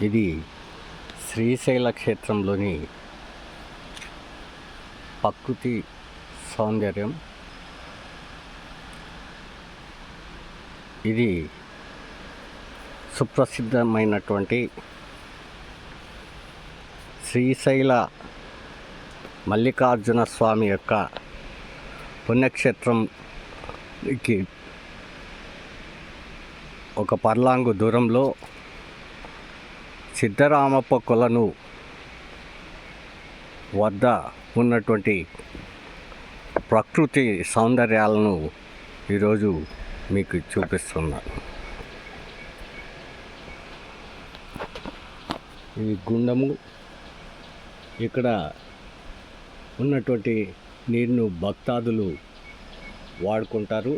ఇది శ్రీశైల క్షేత్రంలోని ప్రకృతి సౌందర్యం. ఇది సుప్రసిద్ధమైనటువంటి శ్రీశైల మల్లికార్జున స్వామి యొక్క పుణ్యక్షేత్రంకి ఒక పర్లాంగు దూరంలో సిద్ధరామప్ప కొలను వద్ద ఉన్నటువంటి ప్రకృతి సౌందర్యాలను ఈరోజు మీకు చూపిస్తున్నాను ఇది గుండము ఇక్కడ ఉన్నటువంటి నీరును భక్తాదులు వాడుకుంటారు.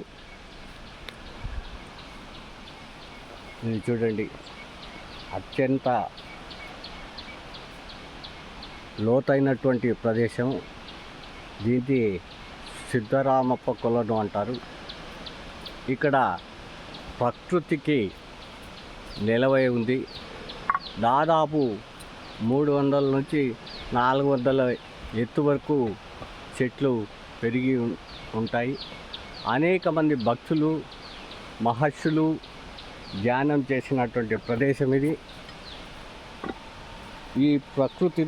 చూడండి. అత్యంత లోతైనటువంటి ప్రదేశం. దీన్ని సిద్ధరామప్ప కొలను అంటారు. ఇక్కడ ప్రకృతికి నిలవై ఉంది. దాదాపు మూడు వందల నుంచి నాలుగు వందల ఎత్తు వరకు చెట్లు పెరిగి ఉం- ఉంటాయి. అనేక మంది భక్తులు మహర్షులు ధ్యానం చేసినటువంటి ప్రదేశం ఇది. ఈ ప్రకృతి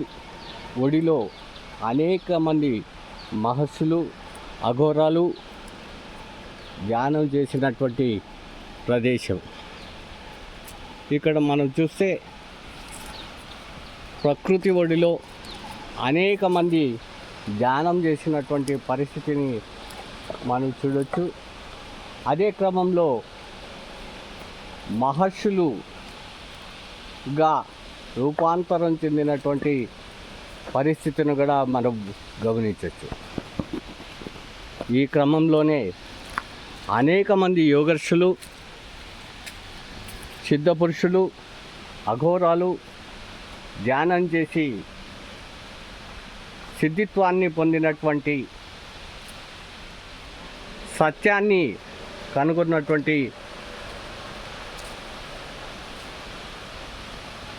ఒడిలో అనేక మంది మహర్షులు అఘోరాలు ధ్యానం చేసినటువంటి ప్రదేశం. ఇక్కడ మనం చూస్తే ప్రకృతి ఒడిలో అనేక మంది ధ్యానం చేసినటువంటి పరిస్థితిని మనం చూడొచ్చు. అదే క్రమంలో మహర్షులుగా రూపాంతరం చెందినటువంటి పరిస్థితిని కూడా మనం గమనించవచ్చు ఈ క్రమంలోనే అనేక మంది యోగర్షులు సిద్ధపురుషులు అఘోరాలు ధ్యానం చేసి సిద్ధిత్వాన్ని పొందినటువంటి సత్యాన్ని కనుగొన్నటువంటి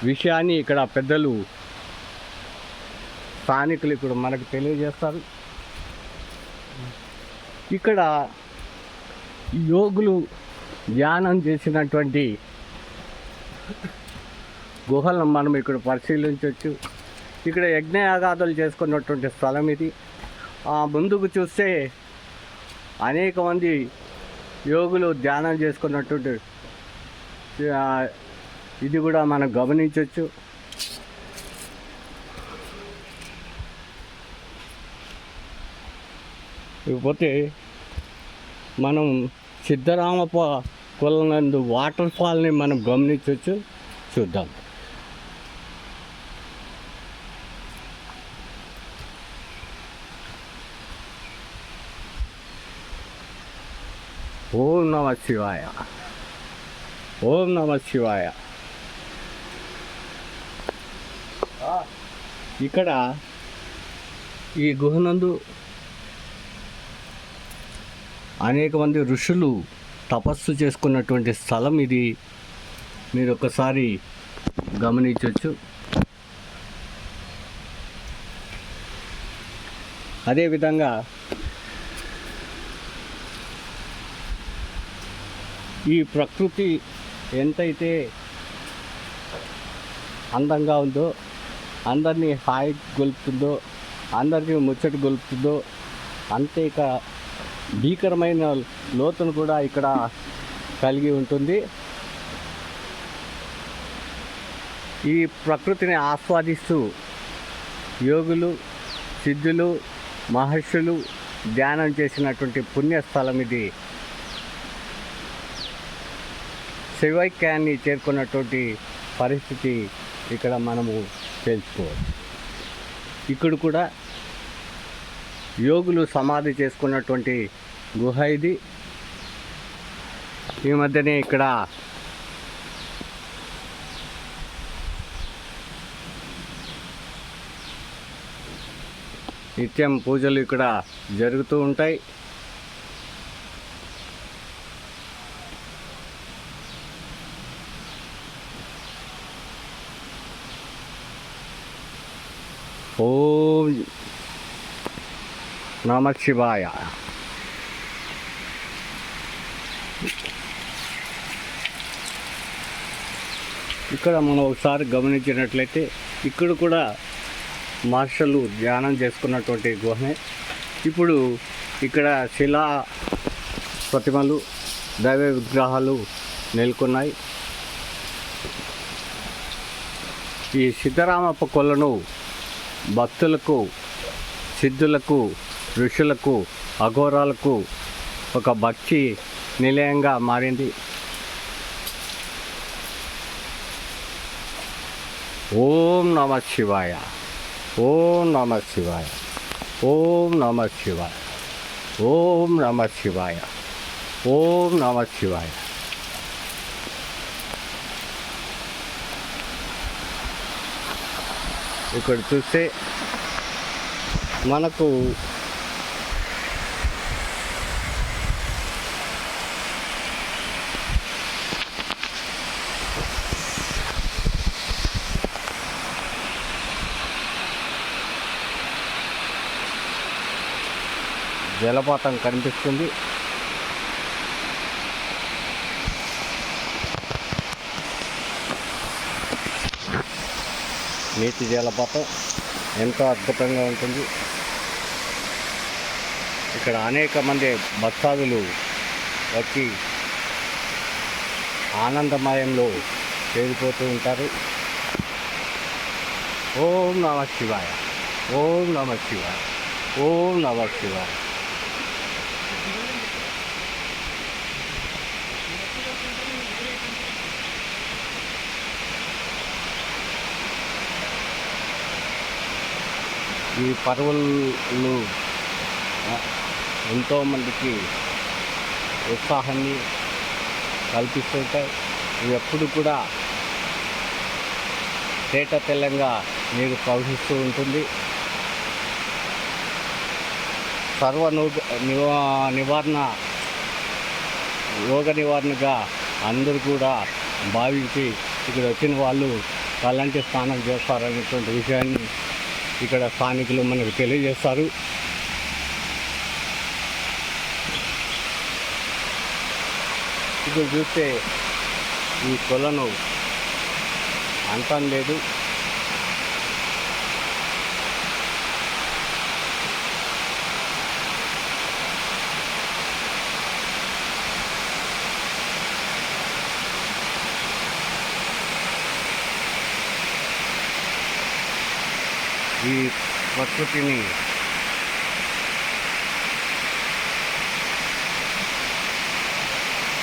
విషయాన్ని ఇక్కడ పెద్దలు స్థానికులు ఇప్పుడు మనకు తెలియజేస్తారు. ఇక్కడ యోగులు ధ్యానం చేసినటువంటి గుహలను మనం ఇక్కడ పరిశీలించవచ్చు. ఇక్కడ యజ్ఞయాగాదులు చేసుకున్నటువంటి స్థలం ఇది. ఆ ముందుకు చూస్తే అనేక మంది యోగులు ధ్యానం చేసుకున్నటువంటి ఇది కూడా మనం గమనించవచ్చు ఇకపోతే మనం సిద్ధరామప్ప కులనందు వాటర్ ఫాల్ని మనం గమనించవచ్చు చూద్దాం. ఓం నమ శివాయ. ఓం నమ శివాయ. ఇక్కడ ఈ గుహనందు అనేక మంది ఋషులు తపస్సు చేసుకున్నటువంటి స్థలం ఇది. మీరు ఒకసారి గమనించవచ్చు అదేవిధంగా ఈ ప్రకృతి ఎంతైతే అందంగా ఉందో అందరినీ హాయి గొలుపుతుందో అందరికీ ముచ్చట గొలుపుతుందో అంతే ఇక భీకరమైన లోతును కూడా ఇక్కడ కలిగి ఉంటుంది. ఈ ప్రకృతిని ఆస్వాదిస్తూ యోగులు సిద్ధులు మహర్షులు ధ్యానం చేసినటువంటి పుణ్యస్థలం ఇది. శివైక్యాన్ని చేరుకున్నటువంటి పరిస్థితి ఇక్కడ మనము తెలుసుకోవచ్చు. ఇక్కడ కూడా యోగులు సమాధి చేసుకున్నటువంటి గుహ ఇది. ఈ మధ్యనే ఇక్కడ నిత్యం పూజలు ఇక్కడ జరుగుతూ ఉంటాయి. ఓం నమ శివాయ. ఇక్కడ మనం ఒకసారి గమనించినట్లయితే ఇక్కడ కూడా మాస్టర్లు ధ్యానం చేసుకున్నటువంటి గుహనే ఇప్పుడు ఇక్కడ శిలా ప్రతిమలు దైవ విగ్రహాలు నెలకొన్నాయి. ఈ సీతారామప్ప కొలను భక్తులకు సిద్ధులకు ఋషులకు అఘోరాలకు ఒక భక్తి నిలయంగా మారింది. ఓం నమ శివాయ. ఓం నమ శివాయ. ఓం నమ శివాయ. ఓం నమ శివాయ. ఓం నమ శివాయ. ఇక్కడ చూస్తే మనకు జలపాతం కనిపిస్తుంది. నీటి జలపాతం ఎంతో అద్భుతంగా ఉంటుంది. ఇక్కడ అనేక మంది భక్తాదులు వచ్చి ఆనందమయంలో చేరిపోతూ ఉంటారు. ఓం నమ శివాయ ఓం నమ శివాయ ఓం నమ శివాయ. ఈ పర్వలు ఎంతోమందికి ఉత్సాహాన్ని కల్పిస్తుంటాయి. ఇవి ఎప్పుడు కూడా తేట తెల్లంగా నీరు ప్రవహిస్తూ ఉంటుంది. సర్వ నివా నివారణ రోగ నివారణగా అందరూ కూడా భావించి ఇక్కడ వచ్చిన వాళ్ళు అలాంటి స్నానం చేస్తారనేటువంటి విషయాన్ని ఇక్కడ స్థానికులు మనకు తెలియజేస్తారు. ఇప్పుడు చూస్తే ఈ కొలను అంతం లేదు ఈ ప్రకృతిని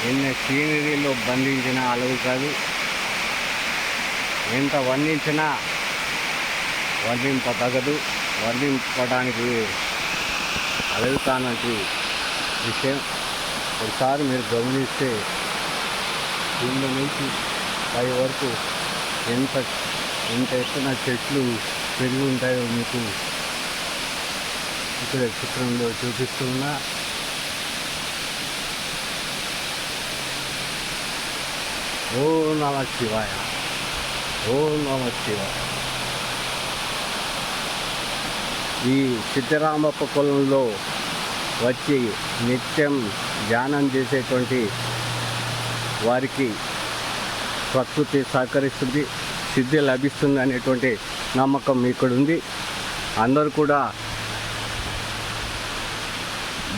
ఎన్ని సీనరీలో బంధించినా అలవు కాదు. ఎంత వర్ణించినా వర్ణింపదగదు. వర్ణింపడానికి అలవి కానటి విషయం. ఒకసారి మీరు గమనిస్తే కింద నుంచి పై వరకు ఎంత ఎంత ఎత్తున చెట్లు పెరిగి ఉంటాయో మీకు ఇక్కడ చిత్రంలో చూపిస్తున్నా. ఓ నమ శివాయ. ఓ నమ శివాయ. ఈ సిద్ధరామప్ప కులంలో వచ్చి నిత్యం ధ్యానం చేసేటువంటి వారికి ప్రకృతి సహకరిస్తుంది సిద్ధి లభిస్తుంది అనేటువంటి నమ్మకం ఇక్కడ ఉంది అందరూ కూడా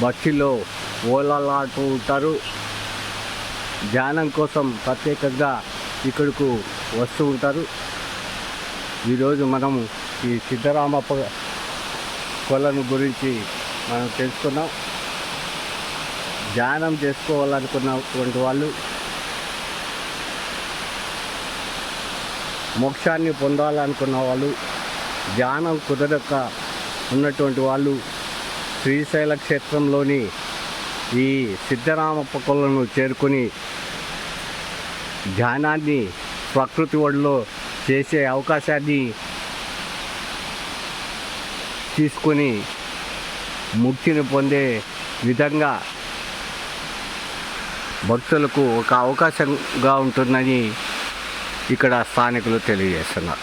బస్సులో ఓలలాడుతూ ఉంటారు. ధ్యానం కోసం ప్రత్యేకంగా ఇక్కడకు వస్తూ ఉంటారు. ఈరోజు మనం ఈ సిద్ధరామప్ప కొలను గురించి మనం తెలుసుకున్నాం. ధ్యానం చేసుకోవాలనుకున్నటువంటి వాళ్ళు మోక్షాన్ని పొందాలనుకున్న వాళ్ళు ధ్యానం కుదరక ఉన్నటువంటి వాళ్ళు శ్రీశైల క్షేత్రంలోని ఈ సిద్ధరామప్ప కొలను చేరుకొని ధ్యానాన్ని ప్రకృతి ఒడిలో చేసే అవకాశాన్ని తీసుకొని ముక్తిని పొందే విధంగా భక్తులకు ఒక అవకాశంగా ఉంటుందని ఇక్కడ స్థానికులు తెలియజేస్తున్నారు.